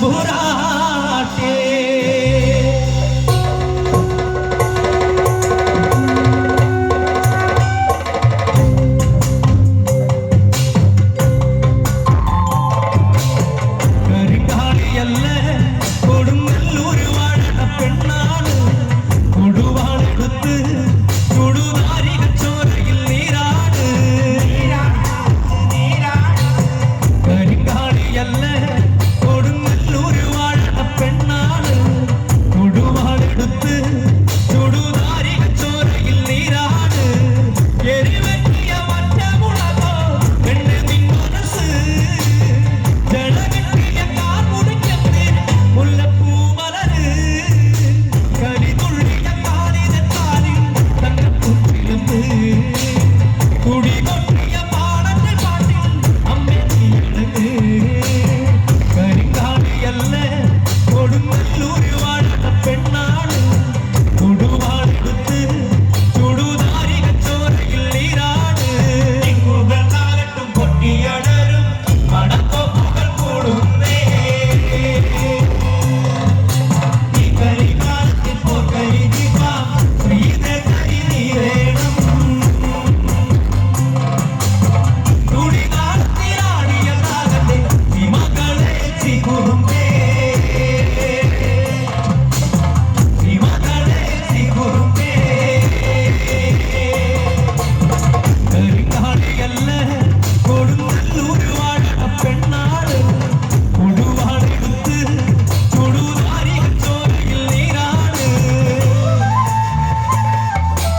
ভোরাটে ರಿಗಾಳಿಯಲ್ಲೇ அல்ல